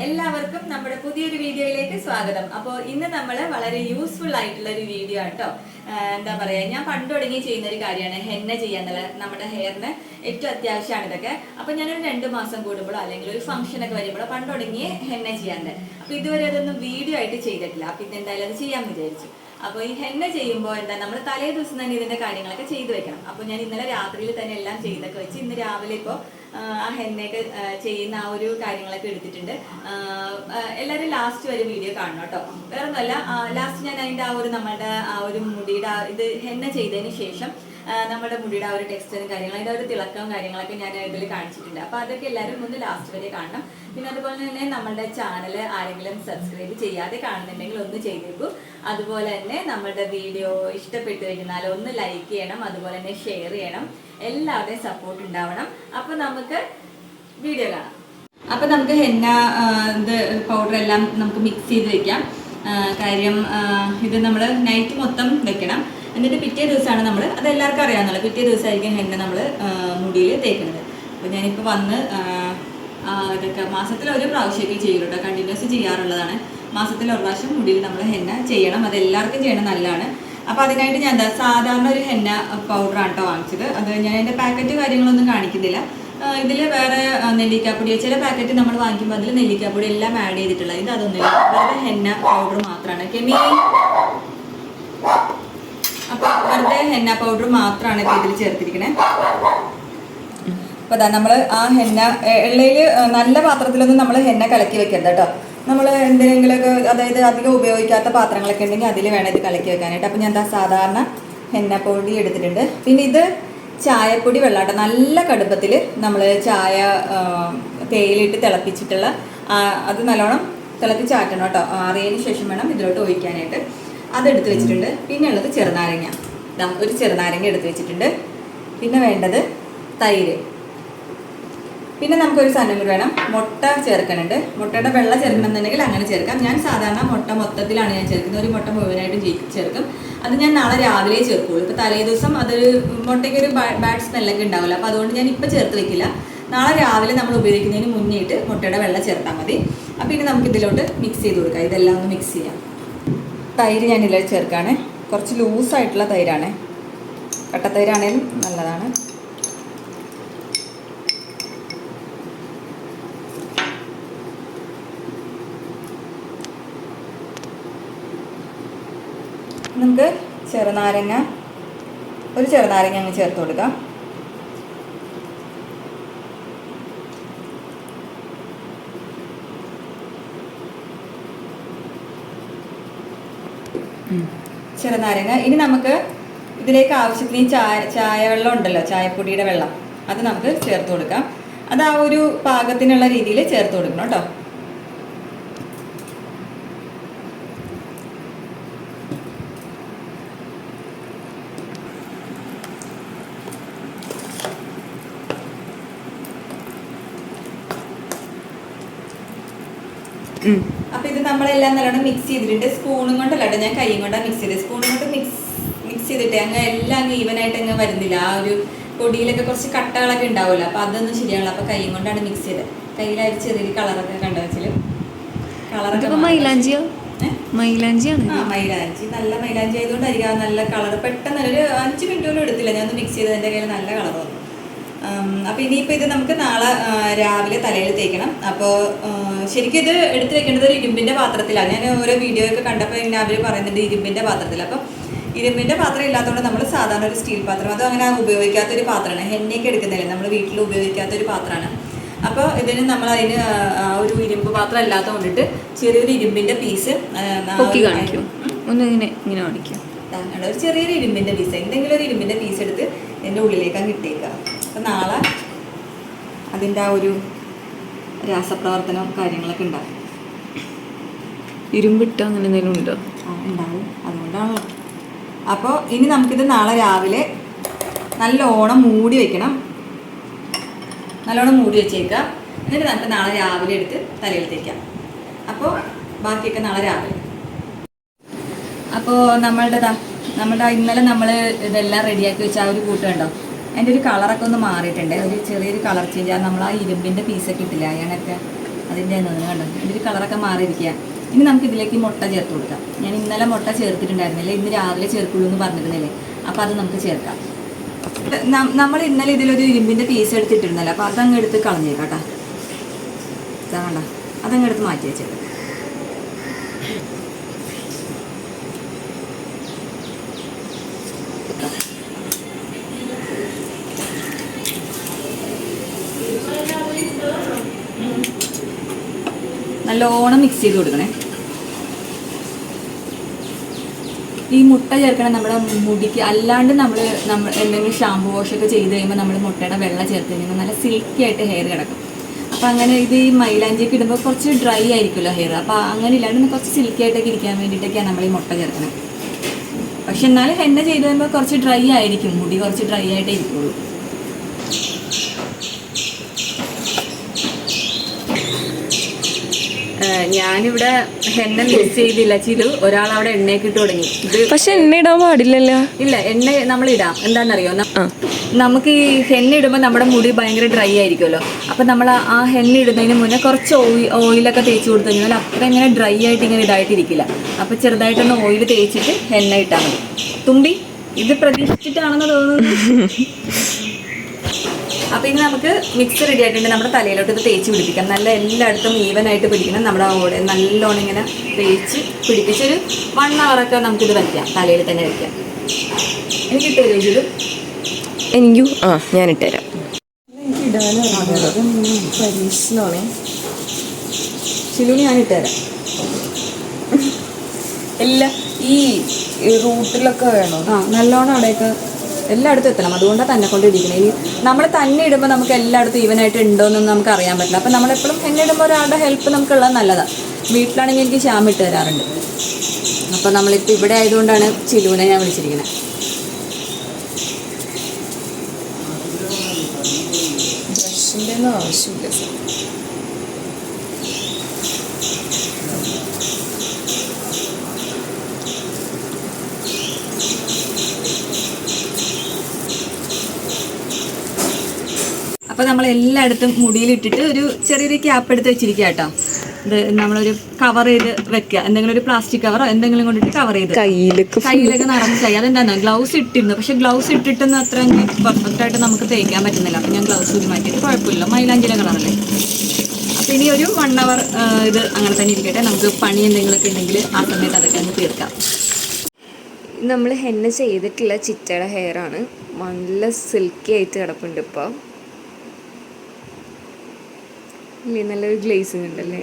എല്ലാവർക്കും നമ്മുടെ പുതിയൊരു വീഡിയോയിലേക്ക് സ്വാഗതം. അപ്പോൾ ഇന്ന് നമ്മൾ വളരെ യൂസ്ഫുൾ ആയിട്ടുള്ള ഒരു വീഡിയോ ആട്ടോ. എന്താ പറയാ ഞാൻ പണ്ട് തുടങ്ങി ചെയ്യുന്ന ഒരു കാര്യമാണ് ഹെന്ന ചെയ്യാന്നുള്ളത് നമ്മുടെ ഹെയറിന് ഏറ്റവും അത്യാവശ്യമാണ് ഇതൊക്കെ. അപ്പൊ ഞാനൊരു രണ്ട് മാസം കൂടുമ്പോഴോ അല്ലെങ്കിൽ ഒരു ഫംഗ്ഷൻ ഒക്കെ വരുമ്പോഴോ പണ്ട് തുടങ്ങി ഹെന്ന ചെയ്യാണ്ട് അപ്പൊ ഇതുവരെ അതൊന്നും വീഡിയോ ആയിട്ട് ചെയ്തിട്ടില്ല. അപ്പൊ ഇത് എന്തായാലും അത് ചെയ്യാമെന്ന് വിചാരിച്ചു. അപ്പോൾ ഈ ഹെന്ന ചെയ്യുമ്പോൾ എന്താ നമ്മൾ തലേ ദിവസം തന്നെ ഇതിന്റെ കാര്യങ്ങളൊക്കെ ചെയ്തു വെക്കണം. അപ്പോൾ ഞാൻ ഇന്നലെ രാത്രിയിൽ തന്നെ എല്ലാം ചെയ്തൊക്കെ വെച്ച് ഇന്ന് രാവിലെ ഇപ്പോൾ ആ ഹെന്നയൊക്കെ ചെയ്യുന്ന ആ ഒരു കാര്യങ്ങളൊക്കെ എടുത്തിട്ടുണ്ട്. എല്ലാവരും ലാസ്റ്റ് വരെ വീഡിയോ കാണണം കേട്ടോ. വേറെ ഒന്നുമല്ല ലാസ്റ്റ് ഞാൻ അതിന്റെ ആ ഒരു നമ്മുടെ ആ ഒരു മുടിയുടെ ആ ഇത് ഹെന്ന ചെയ്തതിന് ശേഷം നമ്മുടെ മുടിയുടെ ആ ഒരു ടെക്സ്റ്ററും കാര്യങ്ങളും അതിന്റെ ഒരു തിളക്കവും കാര്യങ്ങളൊക്കെ ഞാൻ ഇതിൽ കാണിച്ചിട്ടുണ്ട്. അപ്പോൾ അതൊക്കെ എല്ലാവരും ഒന്ന് ലാസ്റ്റ് വരെ കാണണം. പിന്നെ അതുപോലെ തന്നെ നമ്മുടെ ചാനൽ ആരെങ്കിലും സബ്സ്ക്രൈബ് ചെയ്യാതെ കാണുന്നുണ്ടെങ്കിൽ ഒന്ന് ചെയ്തേക്കൂ. അതുപോലെ തന്നെ നമ്മുടെ വീഡിയോ ഇഷ്ടപ്പെട്ടു കഴിഞ്ഞാൽ ഒന്ന് ലൈക്ക് ചെയ്യണം അതുപോലെ തന്നെ ഷെയർ ചെയ്യണം. എല്ലാവരുടെയും സപ്പോർട്ട് ഉണ്ടാവണം. അപ്പൊ നമുക്ക് വീഡിയോ കാണാം. അപ്പൊ നമുക്ക് ഹെന്ന ഇത് പൗഡർ എല്ലാം നമുക്ക് മിക്സ് ചെയ്ത് വെക്കാം. കാര്യം ഇത് നമ്മൾ നൈറ്റ് മൊത്തം വെക്കണം. എന്നിട്ട് പിറ്റേ ദിവസമാണ് നമ്മൾ അത് എല്ലാവർക്കും അറിയാവുന്നല്ലോ പിറ്റേ ദിവസമായിരിക്കും ഹെന്ന നമ്മൾ മുടിയിൽ തേക്കുന്നത്. അപ്പോൾ ഞാനിപ്പോൾ വന്ന് ഇതൊക്കെ മാസത്തിൽ ഒരു പ്രാവശ്യമൊക്കെ ചെയ്യുള്ളൂ കണ്ടിന്യൂസ് ചെയ്യാറുള്ളതാണ്. മാസത്തിൽ ഒരു പ്രാവശ്യം മുടിയിൽ നമ്മൾ ഹെന്ന ചെയ്യണം. അത് എല്ലാവർക്കും ചെയ്യണം നല്ലതാണ്. അപ്പോൾ അതിനായിട്ട് ഞാൻ എന്താ സാധാരണ ഒരു ഹെന്ന പൗഡറാണ് കേട്ടോ വാങ്ങിച്ചത്. അത് ഞാൻ എന്റെ പാക്കറ്റ് കാര്യങ്ങളൊന്നും കാണിക്കുന്നില്ല. ഇതിൽ വേറെ നെല്ലിക്കാപ്പൊടിയോ. നെല്ലിക്കാപ്പൊടി ചില പാക്കറ്റ് നമ്മൾ വാങ്ങിക്കുമ്പോൾ അതിൽ നെല്ലിക്കാപ്പൊടി എല്ലാം ആഡ് ചെയ്തിട്ടുള്ളത്. ഇത് അതൊന്നുമില്ല. വെറുതെ ഹെന്ന പൗഡർ മാത്രമാണ് കെമി? അപ്പോൾ വെറുതെ ഹെന്ന പൗഡർ മാത്രമാണ് ഇതിൽ ചേർത്തിരിക്കണേ. അപ്പോൾ അതാ നമ്മൾ ആ ഹെന്ന എള്ളയിൽ നല്ല പാത്രത്തിലൊന്നും നമ്മൾ ഹെന്ന കലക്കി വെക്കരുത് കേട്ടോ. നമ്മൾ എന്തെങ്കിലുമൊക്കെ അതായത് അധികം ഉപയോഗിക്കാത്ത പാത്രങ്ങളൊക്കെ ഉണ്ടെങ്കിൽ അതിൽ വേണം ഇത് കലക്കി വെക്കാനായിട്ട്. അപ്പോൾ ഞാൻ എന്താ സാധാരണ എണ്ണ പൊടി എടുത്തിട്ടുണ്ട്. പിന്നെ ഇത് ചായപ്പൊടി വെള്ളാട്ടം. നല്ല കടുപ്പത്തിൽ നമ്മൾ ചായ തേയിലിട്ട് തിളപ്പിച്ചിട്ടുള്ള അത് നല്ലോണം തിളപ്പിച്ചാറ്റണം കേട്ടോ. ആറിയതിന് ശേഷം വേണം ഇതിലോട്ട് ഒഴിക്കാനായിട്ട്. അതെടുത്ത് വെച്ചിട്ടുണ്ട്. പിന്നെ ഉള്ളത് ചെറുനാരങ്ങ ഒരു ചെറുനാരങ്ങ എടുത്ത് വെച്ചിട്ടുണ്ട്. പിന്നെ വേണ്ടത് തൈര്. പിന്നെ നമുക്കൊരു സാധനം കൂടി വേണം. മുട്ട ചേർക്കണുണ്ട്. മുട്ടയുടെ വെള്ളം ചേർക്കണം എന്നുണ്ടെങ്കിൽ അങ്ങനെ ചേർക്കാം. ഞാൻ സാധാരണ മുട്ട മൊത്തത്തിലാണ് ഞാൻ ചേർക്കുന്നത്. ഒരു മുട്ട മുഴുവനായിട്ട് ചേർക്കും. അത് ഞാൻ നാളെ രാവിലെ ചേർക്കുള്ളൂ. ഇപ്പോൾ തലേ ദിവസം അതൊരു മുട്ടയ്ക്ക് ഒരു ബാഡ് സ്മെല്ലൊക്കെ ഉണ്ടാവില്ല അപ്പോൾ അതുകൊണ്ട് ഞാൻ ഇപ്പോൾ ചേർത്ത് വെക്കില്ല. നാളെ രാവിലെ നമ്മൾ ഉപയോഗിക്കുന്നതിന് മുന്നേയിട്ട് മുട്ടയുടെ വെള്ളം ചേർത്താൽ മതി. അപ്പോൾ ഇനി നമുക്ക് ഇതിലോട്ട് മിക്സ് ചെയ്ത് കൊടുക്കാം. ഇതെല്ലാം ഒന്ന് മിക്സ് ചെയ്യാം. തൈര് ഞാൻ ഇതിൽ ചേർക്കുകയാണ്. കുറച്ച് ലൂസായിട്ടുള്ള തൈരാണ്. കട്ടത്തൈരാണേലും നല്ലതാണ്. നമുക്ക് ചെറുനാരങ്ങ ഒരു ചെറുനാരങ്ങ അങ്ങ് ചേർത്ത് കൊടുക്കാം. ചെറുനാരങ്ങ. ഇനി നമുക്ക് ഇതിലേക്ക് ആവശ്യത്തിന് ചായ ചായ വെള്ളം ഉണ്ടല്ലോ ചായപ്പൊടിയുടെ വെള്ളം. അത് നമുക്ക് ചേർത്ത് കൊടുക്കാം. അത് ആ ഒരു പാകത്തിനുള്ള രീതിയിൽ ചേർത്ത് കൊടുക്കണം കേട്ടോ. അപ്പൊ ഇത് നമ്മളെല്ലാം നല്ലോണം മിക്സ് ചെയ്തിട്ടുണ്ട്. സ്പൂണും കൊണ്ടല്ല ഞാൻ കൈയും കൊണ്ടാണ് മിക്സ് ചെയ്തത് സ്പൂണും കൊണ്ട് മിക്സ് മിക്സ് ചെയ്തിട്ട് അങ്ങ് എല്ലാം അങ്ങ് ഈവനായിട്ട് അങ്ങ് വരുന്നില്ല. ആ ഒരു പൊടിയിലൊക്കെ കുറച്ച് കട്ടകളൊക്കെ ഉണ്ടാവുമല്ലോ. അപ്പൊ അതൊന്നും ശരിയാണല്ലോ അപ്പൊ കൈയും കൊണ്ടാണ് മിക്സ് ചെയ്തത് കയ്യിലായി ചെറിയൊരു കളറൊക്കെ കണ്ടു വെച്ചാൽ കളറൊക്കെ മൈലാഞ്ചിയോ? മൈലാഞ്ചിയാണ്. ആ മൈലാഞ്ചി. നല്ല മൈലാഞ്ചി ആയതുകൊണ്ടായിരിക്കും ആ നല്ല കളർ പെട്ടെന്ന് ഒരു അഞ്ച് മിനിറ്റ് പോലും എടുത്തില്ല. ഞാൻ ഒന്ന് മിക്സ് ചെയ്ത് എന്റെ കയ്യിൽ നല്ല കളർ വന്നു. അപ്പോൾ ഇനിയിപ്പോൾ ഇത് നമുക്ക് നാളെ രാവിലെ തലയിൽ തേക്കണം. അപ്പോൾ ശരിക്കും ഇത് എടുത്തു വെക്കേണ്ടത് ഒരു ഇരുമ്പിന്റെ പാത്രത്തിലാണ് ഞാൻ ഓരോ വീഡിയോ ഒക്കെ കണ്ടപ്പോൾ ഇങ്ങനെ അവർ പറയുന്നുണ്ട് ഇരുമ്പിന്റെ പാത്രത്തിൽ അപ്പം ഇരുമ്പിന്റെ പാത്രം ഇല്ലാത്തതുകൊണ്ട് നമ്മൾ സാധാരണ ഒരു സ്റ്റീൽ പാത്രം. അതും അങ്ങനെ ഉപയോഗിക്കാത്തൊരു പാത്രമാണ്. എണ്ണയൊക്കെ എടുക്കുന്നില്ല നമ്മൾ വീട്ടിൽ ഉപയോഗിക്കാത്തൊരു പാത്രമാണ്. അപ്പോൾ ഇതിന് നമ്മൾ അതിന് ഒരു ഇരുമ്പ് പാത്രം അല്ലാത്ത കൊണ്ടിട്ട് ചെറിയൊരു ഇരുമ്പിന്റെ പീസ് കാണിക്കും. ഒന്ന് ഇങ്ങനെ ഇങ്ങനെ കാണിക്കും. അങ്ങനെ ഒരു ചെറിയൊരു ഇരുമ്പിന്റെ പീസ്. എന്തെങ്കിലും ഒരു ഇരുമ്പിന്റെ പീസ് എടുത്ത് എന്റെ ഉള്ളിലേക്ക് അങ്ങ് ഇട്ടേക്കുക അപ്പം നാളെ അതിന്റെ ആ ഒരു രാസപ്രവർത്തനം കാര്യങ്ങളൊക്കെ ഉണ്ടാകും ഇരുമ്പിട്ട് അങ്ങനെ എന്തെങ്കിലും ഉണ്ടോ? ആ, ഉണ്ടാവും. അതുകൊണ്ടാണല്ലോ. അപ്പോൾ ഇനി നമുക്കിത് നാളെ രാവിലെ നല്ലോണം മൂടി വെക്കണം. നല്ലോണം മൂടി വെച്ചേക്കാം എന്നിട്ട് നമുക്ക് നാളെ രാവിലെ എടുത്ത് തലയിൽ തേക്കാം. അപ്പോൾ ബാക്കിയൊക്കെ നാളെ രാവിലെ. അപ്പോൾ നമ്മളുടെ നമ്മളുടെ ഇന്നലെ നമ്മൾ ഇതെല്ലാം റെഡിയാക്കി വെച്ച ആ ഒരു കൂട്ട് അതിന്റെ ഒരു കളറൊക്കെ ഒന്ന് മാറിയിട്ടുണ്ട്. ഒരു ചെറിയൊരു കളർ ചേഞ്ച് ആ നമ്മൾ ആ ഇരുമ്പിന്റെ പീസൊക്കെ ഇട്ടില്ല അയാണൊക്കെ അതിന്റെ കണ്ടോ? അതിന്റെ ഒരു കളറൊക്കെ മാറിയിരിക്കുക. ഇനി നമുക്ക് ഇതിലേക്ക് മുട്ട ചേർത്ത് കൊടുക്കാം. ഞാൻ ഇന്നലെ മുട്ട ചേർത്തിട്ടുണ്ടായിരുന്നില്ല ഇന്ന് രാവിലെ ചേർക്കുള്ളൂ എന്ന് പറഞ്ഞിരുന്നില്ലേ? അപ്പോൾ അത് നമുക്ക് ചേർക്കാം. നമ്മൾ ഇന്നലെ ഇതിലൊരു ഇരുമ്പിന്റെ പീസ് എടുത്തിട്ടിരുന്നല്ലോ അപ്പോൾ അതങ്ങ് എടുത്ത് കളഞ്ഞേക്കാം കേട്ടോ. ഇതാ കണ്ടോ? അതങ്ങ് എടുത്ത് മാറ്റി വെച്ചേക്കാം. നല്ലോണം മിക്സ് ചെയ്ത് കൊടുക്കണേ. ഈ മുട്ട ചേർക്കണം നമ്മുടെ മുടിക്ക് അല്ലാണ്ട് നമ്മൾ നമ്മൾ എന്തെങ്കിലും ഷാമ്പു വാഷ് ഒക്കെ ചെയ്ത് കഴിയുമ്പോൾ നമ്മൾ മുട്ടയുടെ വെള്ളം ചേർത്ത് കഴിയുമ്പോൾ നല്ല സിൽക്കി ആയിട്ട് ഹെയർ കിടക്കും. അപ്പം അങ്ങനെ ഇത് ഈ മൈലാഞ്ചിയൊക്കെ ഇടുമ്പോൾ കുറച്ച് ഡ്രൈ ആയിരിക്കുമല്ലോ ഹെയർ അപ്പോൾ അങ്ങനെ ഇല്ലാണ്ട് കുറച്ച് സിൽക്കി ആയിട്ടൊക്കെ ഇരിക്കാൻ വേണ്ടിയിട്ടൊക്കെയാണ് നമ്മൾ ഈ മുട്ട ചേർക്കുന്നത് പക്ഷെ എന്നാലും ഹെന്ന ചെയ്ത് കഴിയുമ്പോൾ കുറച്ച് ഡ്രൈ ആയിരിക്കും. മുടി കുറച്ച് ഡ്രൈ ആയിട്ടേ ഇരിക്കുള്ളൂ. ഞാനിവിടെ എണ്ണ മിക്സ് ചെയ്തില്ല. ചിലു ഒരാൾ അവിടെ എണ്ണയൊക്കെ ഇട്ട് തുടങ്ങി. ഇത് പക്ഷെ എണ്ണ ഇടാൻ പാടില്ലല്ലോ. ഇല്ല എണ്ണ നമ്മൾ ഇടാം. എന്താണെന്നറിയോ? നമുക്ക് ഈ ഹെന്ന ഇടുമ്പോൾ നമ്മുടെ മുടി ഭയങ്കര ഡ്രൈ ആയിരിക്കുമല്ലോ. അപ്പം നമ്മൾ ആ ഹെന്ന ഇടുന്നതിന് മുന്നേ കുറച്ച് ഓയിൽ ഓയിലൊക്കെ തേച്ച് കൊടുത്തു കഴിഞ്ഞാൽ അത്ര ഇങ്ങനെ ഡ്രൈ ആയിട്ട് ഇങ്ങനെ ഇതായിട്ടിരിക്കില്ല അപ്പം ചെറുതായിട്ടൊന്ന് ഓയിൽ തേച്ചിട്ട് ഹെന്ന ഇട്ടാൽ മതി. തുമ്പി ഇത് പ്രതീക്ഷിച്ചിട്ടാണെന്ന് തോന്നുന്നു. അപ്പം ഇനി നമുക്ക് മിക്സ് റെഡി ആയിട്ടുണ്ട്. നമ്മുടെ തലയിലോട്ട് ഇത് തേച്ച് പിടിപ്പിക്കാം. നല്ല എല്ലായിടത്തും ഈവൻ ആയിട്ട് പിടിക്കണം. നമ്മുടെ ഓടെ നല്ലോണം ഇങ്ങനെ തേച്ച് പിടിപ്പിച്ചൊരു വൺ അവറൊക്കെ നമുക്കിത് വയ്ക്കാം. തലയിൽ തന്നെ വയ്ക്കാം. എനിക്ക് ഇട്ടൊരു ഇത് എനിക്കും? ആ ഞാൻ ഇട്ടുതരാം പരീക്ഷണമാണേ ശിലുവിന് ഞാൻ ഇട്ടുതരാം എല്ലാ ഈ റൂട്ടിലൊക്കെ വേണോ? ആ നല്ലോണം അവിടെയൊക്കെ എല്ലായിടത്തും എത്തണം. അതുകൊണ്ടാണ് തന്നെ കൊണ്ട് ഇരിക്കുന്നത് ഇനി നമ്മൾ തന്നെ ഇടുമ്പോൾ നമുക്ക് എല്ലായിടത്തും ഈവനായിട്ട് ഉണ്ടോ എന്നൊന്നും നമുക്ക് അറിയാൻ പറ്റില്ല. അപ്പം നമ്മളെപ്പോഴും എന്നെ ഇടുമ്പോൾ ഒരാളുടെ ഹെൽപ്പ് നമുക്കുള്ളത് നല്ലതാണ് വീട്ടിലാണെങ്കിൽ എനിക്ക് ശ്യാം ഇട്ട് തരാറുണ്ട്. അപ്പോൾ നമ്മളിപ്പോൾ ഇവിടെ ആയതുകൊണ്ടാണ് ചിലുവിനെ ഞാൻ വിളിച്ചിരിക്കുന്നത് ബ്രഷിന്റെ ഒന്നും ആവശ്യമില്ല അപ്പോൾ നമ്മൾ എല്ലായിടത്തും മുടിയിലിട്ടിട്ട് ഒരു ചെറിയൊരു ക്യാപ്പ് എടുത്ത് വെച്ചിരിക്കുക കേട്ടോ. ഇത് നമ്മളൊരു കവർ ചെയ്ത് വെക്കുക. എന്തെങ്കിലും ഒരു പ്ലാസ്റ്റിക് കവറോ എന്തെങ്കിലും കൊണ്ടിട്ട് കവർ ചെയ്ത്. കയ്യിലൊക്കെ നടന്ന് നിറഞ്ഞ് ചെയ്യാം അതെന്താണോ ഗ്ലൗസ് ഇട്ടിരുന്നു. പക്ഷെ ഗ്ലൗസ് ഇട്ടിട്ടൊന്നും അത്ര പെർഫെക്റ്റ് ആയിട്ട് നമുക്ക് തേക്കാൻ പറ്റുന്നില്ല. അപ്പം ഞാൻ ഗ്ലൗസ് ഊരി മാറ്റിയിട്ട് കുഴപ്പമില്ല. മൈലാഞ്ചില കളറല്ലേ അപ്പം ഇനി ഒരു വൺ അവർ ഇത് അങ്ങനെ തന്നെ ഇരിക്കട്ടെ. നമുക്ക് പണി എന്തെങ്കിലുമൊക്കെ ഉണ്ടെങ്കിൽ ആ സമയത്ത് അതൊക്കെ അങ്ങ് തീർക്കാം. നമ്മൾ ഹെന്ന ചെയ്തിട്ടുള്ള ചിറ്റയുടെ ഹെയർ ആണ്. നല്ല സിൽക്കി ആയിട്ട് കിടപ്പുണ്ട് ഇപ്പോൾ ഇല്ലേ നല്ലൊരു ഗ്ലേസിങ് ഉണ്ടല്ലേ?